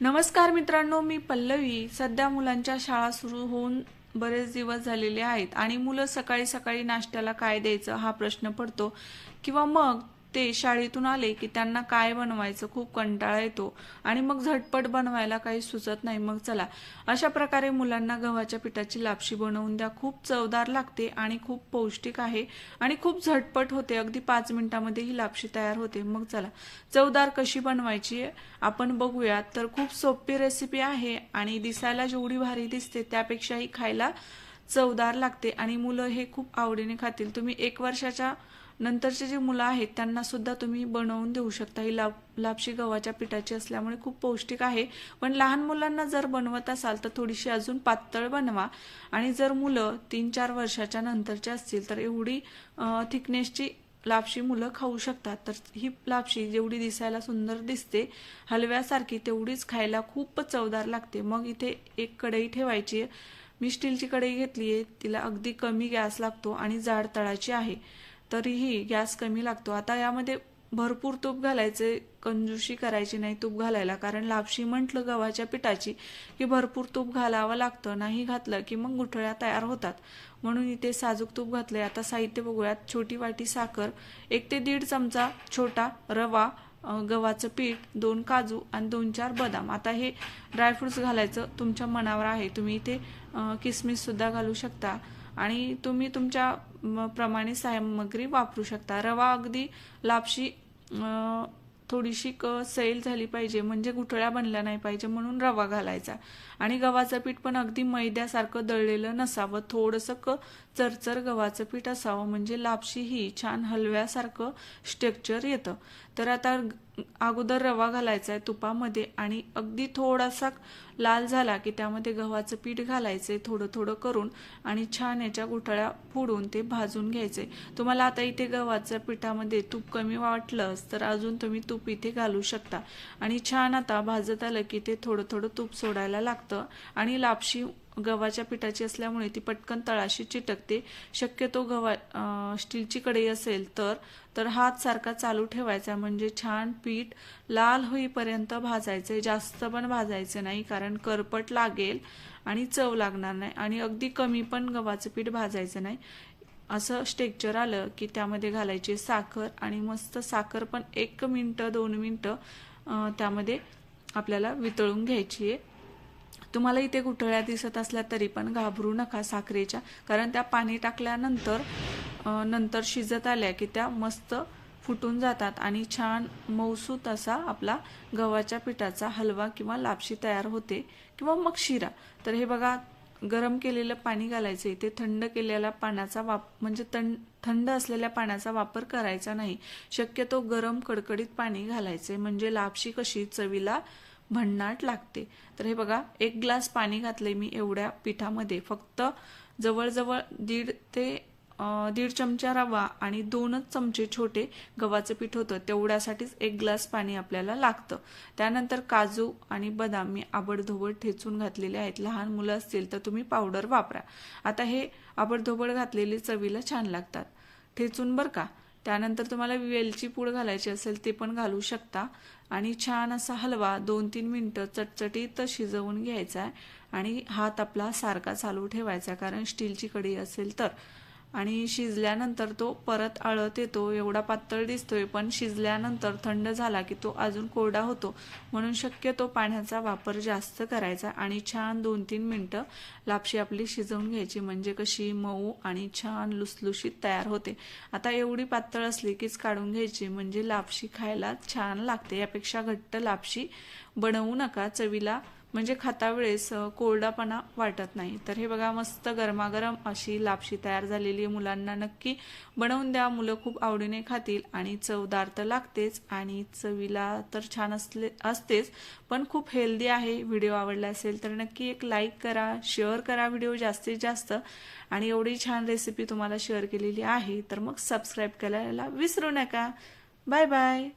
नमस्कार मित्रांनो मी पल्लवी. सध्या मुलांच्या शाळा सुरू होऊन बरेच दिवस झालेले आहेत आणि मुलं सकाळी सकाळी नाश्त्याला काय द्यायचं हा प्रश्न पडतो किंवा मग ते शाळेतून आले की त्यांना काय बनवायचं? खूप कंटाळा येतो. आणि मग झटपट बनवायला काही सुचत नाही. मग चला अशा प्रकारे मुलांना गव्हाच्या पिठाची लापशी बनवून द्या. खूप चवदार लागते आणि खूप पौष्टिक आहे आणि खूप झटपट होते. अगदी पाच मिनिटामध्ये ही लापशी तयार होते. मग चला चवदार कशी बनवायची आपण बघूयात तर खूप सोपी रेसिपी आहे आणि दिसायला जेवढी भारी दिसते त्यापेक्षाही खायला चवदार लागते आणि मुलं हे खूप आवडीने खातील. तुम्ही एक वर्षाच्या नंतरचे जे मुलं आहेत त्यांना सुद्धा तुम्ही बनवून देऊ शकता. ही लाप लापशी गव्हाच्या पिठाची असल्यामुळे खूप पौष्टिक आहे. पण लहान मुलांना जर बनवत असाल तर थोडीशी अजून पातळ बनवा. आणि जर मुलं तीन चार वर्षाच्या नंतरची असतील तर एवढी थिकनेसची लापशी मुलं खाऊ शकतात. तर ही लापशी जेवढी दिसायला सुंदर दिसते हलव्यासारखी तेवढीच खायला खूप चवदार लागते. मग इथे एक कढई ठेवायची मी स्टीलची कढई घेतली आहे तिला अगदी कमी गॅस लागतो आणि जाड तळाची आहे. तरीही गॅस कमी लागतो. आता यामध्ये भरपूर तूप घालायचे कंजूशी करायची नाही तूप घालायला. कारण लापशी म्हटलं गव्हाच्या पिठाची की भरपूर तूप घालावं लागतं नाही घातलं की मग गुठळ्या तयार होतात. म्हणून इथे साजूक तूप घातलंय. आता साहित्य बघूयात. छोटी वाटी साखर एक ते दीड चमचा छोटा रवा गव्हाचं पीठ दोन काजू आणि दोन चार बदाम. आता हे ड्रायफ्रुट्स घालायचं तुमच्या मनावर आहे. तुम्ही इथे किसमिस सुद्धा घालू शकता. आणि तुम्ही तुमच्या प्रमाणे सामग्री वापरू शकता. रवा अगदी लापशी थोडीशी क सैल झाली पाहिजे म्हणजे गुठळ्या बनल्या नाही पाहिजे म्हणून रवा घालायचा. आणि गव्हाचं पीठ पण अगदी मैद्यासारखं दळलेलं नसावं. थोडंसं क चरचर गव्हाचं पीठ असावं म्हणजे लापशी ही छान हलव्यासारखं स्ट्रक्चर येतं. तर आता अगोदर रवा घालायचा आहे तुपामध्ये आणि अगदी थोडासा लाल झाला की त्यामध्ये गव्हाचं पीठ घालायचे थोडं थोडं करून आणि छान याच्या गुठळ्या फोडून ते भाजून घ्यायचे तुम्हाला आता इथे गव्हाच्या पिठामध्ये तूप कमी वाटलंच तर अजून तुम्ही तूप इथे घालू शकता. आणि छान आता भाजत आलं की ते थोडं थोडं तूप सोडायला लागतं आणि लापशी गव्हाच्या पिठाची असल्यामुळे ती पटकन तळाशी चिटकते. शक्यतो गव्हा स्टीलची कढई असेल तर तर हात सारखा चालू ठेवायचा म्हणजे छान पीठ लाल होईपर्यंत भाजायचे जास्त पण भाजायचे नाही कारण करपट लागेल आणि चव लागणार नाही आणि अगदी कमी पण गव्हाचं पीठ भाजायचं नाही. असं स्टेक्चर आलं की त्यामध्ये घालायची साखर आणि मस्त साखर पण एक मिनटं दोन मिनटं त्यामध्ये आपल्याला वितळून घ्यायची आहे तुम्हाला इथे गुठळ्या दिसत असल्या तरी पण घाबरू नका साखरेच्या कारण त्या पाणी टाकल्यानंतर नंतर शिजत आल्या की त्या मस्त फुटून जातात आणि छान मौसूत असा आपला गव्हाच्या पिठाचा हलवा किंवा लापशी तयार होते किंवा मग शिरा. तर हे बघा गरम केलेलं पाणी घालायचं इथे थंड केलेल्या पाण्याचा वाप म्हणजे थंड असलेल्या पाण्याचा वापर करायचा नाही. शक्यतो गरम कडकडीत पाणी घालायचे म्हणजे लापशी कशी चवीला भन्नाट लागते. तर हे बघा एक ग्लास पाणी घातले मी एवढ्या पिठामध्ये. फक्त जवळजवळ दीड ते दीड चमचा रवा आणि दोनच चमचे छोटे गव्हाचं पीठ होतं. तेवढ्यासाठीच एक ग्लास पाणी आपल्याला लागतं. त्यानंतर काजू आणि बदाम मी आबडधोबड ठेचून घातलेले आहेत. लहान मुलं असतील तर तुम्ही पावडर वापरा. आता हे आबडधोबड घातलेले चवीला छान लागतात. ठेचून बरं का? त्यानंतर तुम्हाला वेलची पूड घालायची असेल ते पण घालू शकता. आणि छान असा हलवा दोन तीन मिनटं चटचटीत शिजवून घ्यायचा आहे. आणि हात आपला सारखा चालू ठेवायचा कारण स्टीलची कढी असेल तर. आणि शिजल्यानंतर तो परत आळत येतो एवढा पातळ दिसतोय पण शिजल्यानंतर थंड झाला की तो अजून कोरडा होतो. म्हणून शक्यतो पाण्याचा वापर जास्त करायचा आणि छान दोन तीन मिनटं लापशी आपली शिजवून घ्यायची. म्हणजे कशी मऊ आणि छान लुसलुशीत तयार होते. आता एवढी पातळ असली कीच काढून घ्यायची. म्हणजे लापशी खायला छान लागते. यापेक्षा घट्ट लापशी बनवू नका. चवीला म्हणजे खाता वेळेस कोरडापणा वाटत नाही. तर हे बघा मस्त गरमागरम अशी लापशी तयार झालेली मुलांना. नक्की बनवून द्या. मुलं खूप आवडीने खातील आणि चवदार तर लागतेच आणि चवीला तर छान असले असतेच पण खूप हेल्दी आहे. व्हिडिओ आवडला असेल तर नक्की एक लाईक करा शेअर करा व्हिडिओ जास्तीत जास्त. आणि एवढी छान रेसिपी तुम्हाला शेअर केलेली आहे. तर मग सबस्क्राईब करायला विसरू नका. Bye bye.